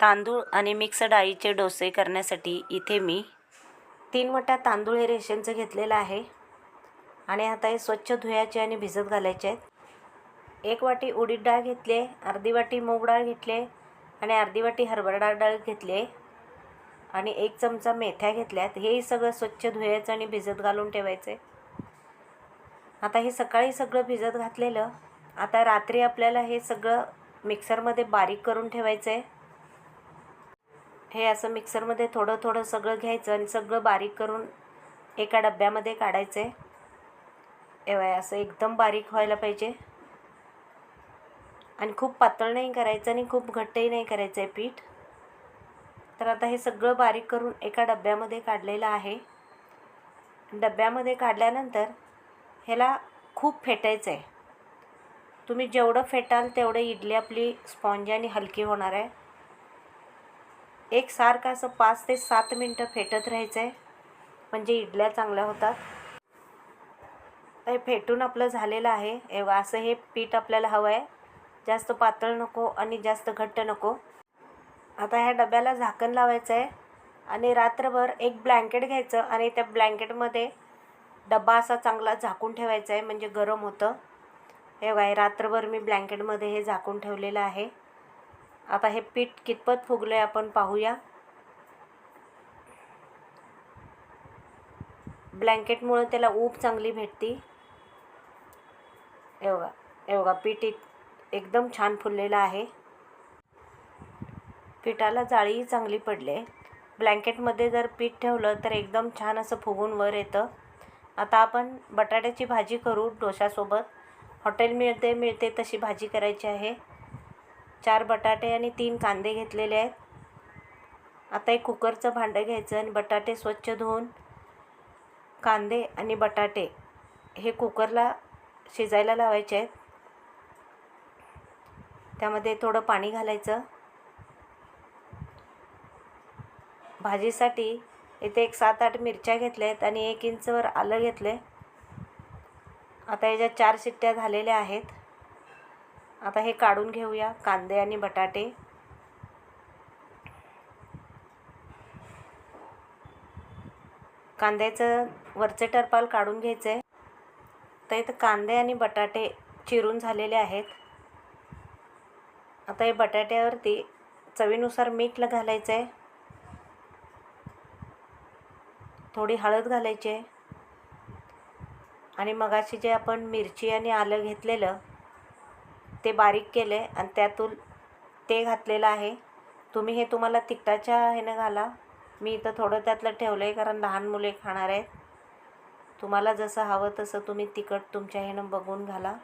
तांदूळ आणि मिक्स डाळीचे डोसे करण्यासाठी इथे मी तीन वाट्या तांदूळ हे रेशनचं घेतलेलं आहे. आणि आता हे स्वच्छ धुयाचे आणि भिजत घालायचे आहेत. एक वाटी उडीद डाळ घेतली आहे अर्धी वाटी मूग डाळ घेतली आहे आणि अर्धी वाटी हरभरा डाळ डाळ घेतली आहे. आणि एक चमचा मेथ्या घेतल्यात हेही सगळं स्वच्छ धुयायचं आणि भिजत घालून ठेवायचं. आहे आता हे सकाळी सगळं भिजत घातलेलं. आता रात्री आपल्याला हे सगळं मिक्सरमध्ये बारीक करून ठेवायचं आहे. हे असं मिक्सरमध्ये थोडं थोडं सगळं घ्यायचं आणि सगळं बारीक करून एका डब्यामध्ये काढायचं. आहे एवढं असं एकदम बारीक व्हायला पाहिजे. आणि खूप पातळ नाही करायचं आणि खूप घट्टही नाही करायचं आहे पीठ. तर आता हे सगळं बारीक करून एका डब्यामध्ये काढलेलं आहे. डब्यामध्ये काढल्यानंतर ह्याला खूप फेटायचं आहे तुम्ही जेवढं फेटाल तेवढं इडली आपली स्पॉन्जी आणि हलकी होणार आहे. एक सारखं असं पाच ते सात मिनटं फेटत राहायचं आहे म्हणजे इडल्या चांगल्या होतात. हे फेटून आपलं झालेलं आहे. एवढं असं हे पीठ आपल्याला हवं आहे जास्त पातळ नको आणि जास्त घट्ट नको. आता ह्या डब्याला झाकण लावायचं आहे आणि रात्रभर एक ब्लँकेट घ्यायचं आणि त्या ब्लँकेटमध्ये डबा असा चांगला झाकून ठेवायचा आहे म्हणजे गरम होतं. हे बाय रात्रभर मी ब्लँकेटमध्ये हे झाकून ठेवलेलं आहे. आता हे पीठ कितपत फुगलं आहे आपण पाहूया. ब्लँकेटमुळं त्याला ऊब चांगली भेटती. एवढा एवढा पीठ इत एकदम छान फुललेलं आहे. पिठाला जाळीही चांगली पडले. ब्लँकेटमध्ये जर पीठ ठेवलं तर एकदम छान असं फुगून वर येतं. आता आपण बटाट्याची भाजी करू डोशासोबत. हॉटेल मिळते मिळते तशी भाजी करायची आहे. चार बटाटे आणि तीन कांदे घेतलेले आहेत. आता एक कुकरचं भांडं घ्यायचं आणि बटाटे स्वच्छ धुवून कांदे आणि बटाटे हे कुकरला शिजायला लावायचे आहेत. त्यामध्ये थोडं पाणी घालायचं. भाजीसाठी इथे एक सात आठ मिरच्या घेतल्या आहेत आणि एक इंचवर आलं घेतलं आहे आता याच्या चार शिट्ट्या झालेल्या आहेत. आता हे काढून घेऊया कांदे आणि बटाटे. कांद्याचं वरचे टरपाल काढून घ्यायचं. आहे तर इथं कांदे आणि बटाटे चिरून झालेले आहेत. आता हे बटाट्यावरती चवीनुसार मीठ घालायचं. आहे थोडी हळद घालायची. आहे आणि मगाशी जे आपण मिरची आणि आलं घेतलेलं ते बारीक केलं आहे आणि त्यातून ते घातलेलं आहे. तुम्ही हे तुम्हाला तिखटाच्या ह्यानं घाला. मी इथं थोडं त्यातलं ठेवलं आहे कारण लहान मुले खाणार आहेत. तुम्हाला जसं हवं तसं तुम्ही तिखट तुमच्या ह्यानं बघून घाला.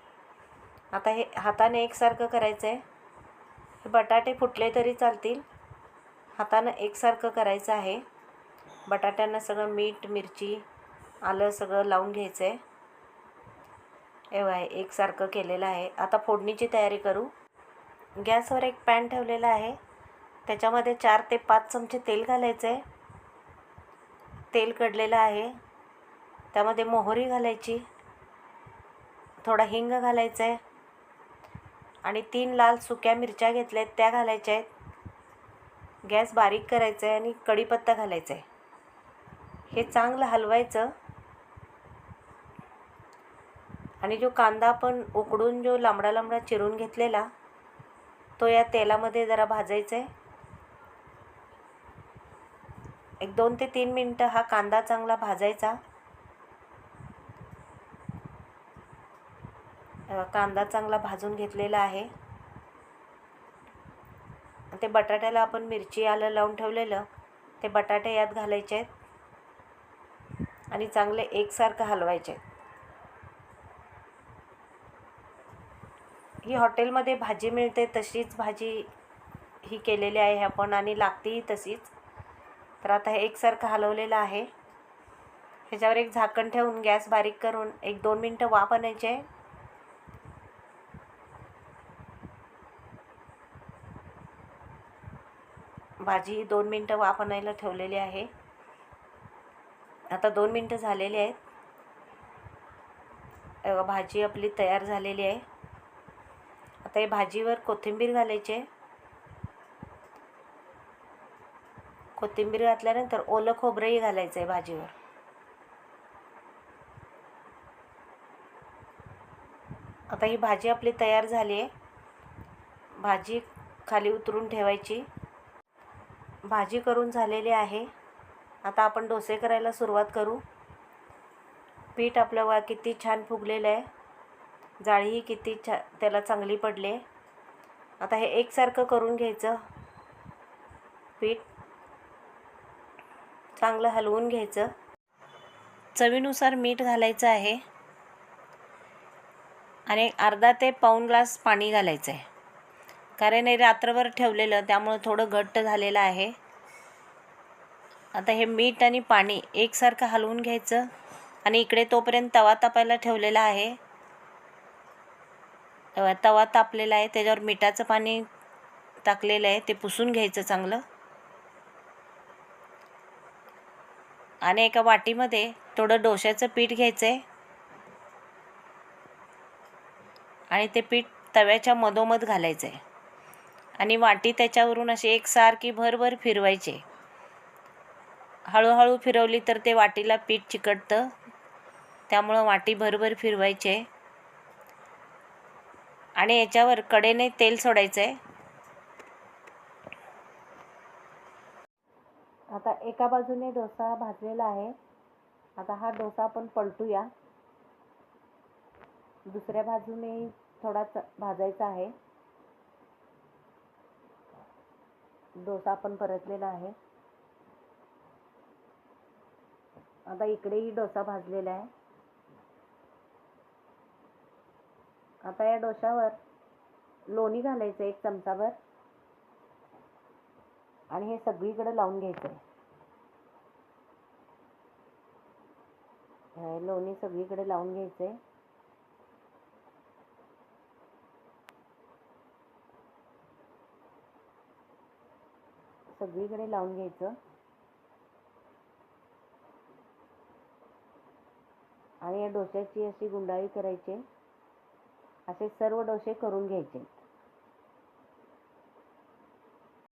आता हे हाताने एकसारखं करायचं आहे हे बटाटे फुटले तरी चालतील. हातानं एकसारखं करायचं आहे. बटाट्यांना सगळं मीठ मिरची आलं सगळं लावून घ्यायचं आहे एवढं आहे एकसारखं केलेलं आहे. आता फोडणीची तयारी करू. गॅसवर एक पॅन ठेवलेला आहे. त्याच्यामध्ये चार ते पाच चमचे तेल घालायचं आहे तेल कडलेलं आहे. त्यामध्ये मोहरी घालायची. थोडा हिंग घालायचा आहे आणि तीन लाल सुक्या मिरच्या घेतल्या आहेत त्या घालायच्या आहेत. गॅस बारीक करायचा आहे आणि कढीपत्ता घालायचा आहे हे चांगलं हलवायचं. आणि जो कांदा आपण उकडून जो लांबडा लांबडा चिरून घेतलेला तो या तेलामध्ये जरा भाजायचा आहे एक दोन ते तीन मिनटं हा कांदा चांगला भाजायचा. कांदा चांगला भाजून घेतलेला आहे. ते बटाट्याला आपण मिरची आलं लावून ठेवलेलं ते बटाटे यात घालायचे आहेत आणि चांगले एकसारखं हलवायचे ही हॉटेलमध्ये भाजी मिळते तशीच भाजी ही केलेली आहे आपण आणि लागतेही तशीच. तर आता हे एकसारखं हलवलेलं आहे. ह्याच्यावर एक झाकण ठेवून गॅस बारीक करून एक दोन मिनटं वाफ आणायचे आहे. भाजी दोन मिनटं वाफ आणायला ठेवलेली आहे. आता दोन मिनटं झालेली आहेत. भाजी आपली तयार झालेली आहे. आता हे भाजीवर कोथिंबीर घालायची आहे. कोथिंबीर घातल्यानंतर ओलं खोबरंही घालायचं आहे भाजीवर. आता ही भाजी आपली तयार झाली आहे. भाजी खाली उतरून ठेवायची. भाजी करून झालेली आहे. आता आपण डोसे करायला सुरुवात करू. पीठ आपलं वा किती छान फुगलेलं आहे. जाळीही किती छा त्याला चांगली पडली. आहे आता हे एकसारखं करून घ्यायचं. पीठ चांगलं हलवून घ्यायचं. चवीनुसार मीठ घालायचं आहे. आणि अर्धा ते पाऊण ग्लास पाणी घालायचं आहे कारण हे रात्रभर ठेवलेलं त्यामुळं थोडं घट्ट झालेलं आहे. आता हे मीठ आणि पाणी एकसारखं हलवून घ्यायचं. आणि इकडे तोपर्यंत तवा तापायला ठेवलेला आहे. तवा तवा तापलेला आहे त्याच्यावर मिठाचं पाणी टाकलेलं आहे ते पुसून घ्यायचं चांगलं. आणि एका वाटीमध्ये थोडं डोश्याचं पीठ घ्यायचं आहे आणि ते पीठ तव्याच्या मधोमध घालायचं आहे आणि वाटी त्याच्यावरून अशी एकसारखी भरभर फिरवायची. हळूहळू फिरवली तर ते वाटीला पीठ चिकटतं. त्यामुळं वाटी भरभर फिरवायचे. आणि याच्यावर कडेने तेल सोडायचं आहे आता एका बाजूने डोसा भाजलेला आहे. आता हा डोसा आपण पलटूया. दुसऱ्या बाजूने थोडा भाजायचा आहे. डोसा आपण परतलेला आहे. आता इकडेही डोसा भाजलेला आहे. आता या डोशावर लोणी घालायचं एक चमचाभर. आणि हे सगळीकडे लावून घ्यायचं आहे हे लोणी सगळीकडे लावून घ्यायचं आहे सगळीकडे लावून घ्यायचं. आणि या डोश्याची अशी गुंडाळी करायची. असे सर्व डोसे करून घ्यायचे.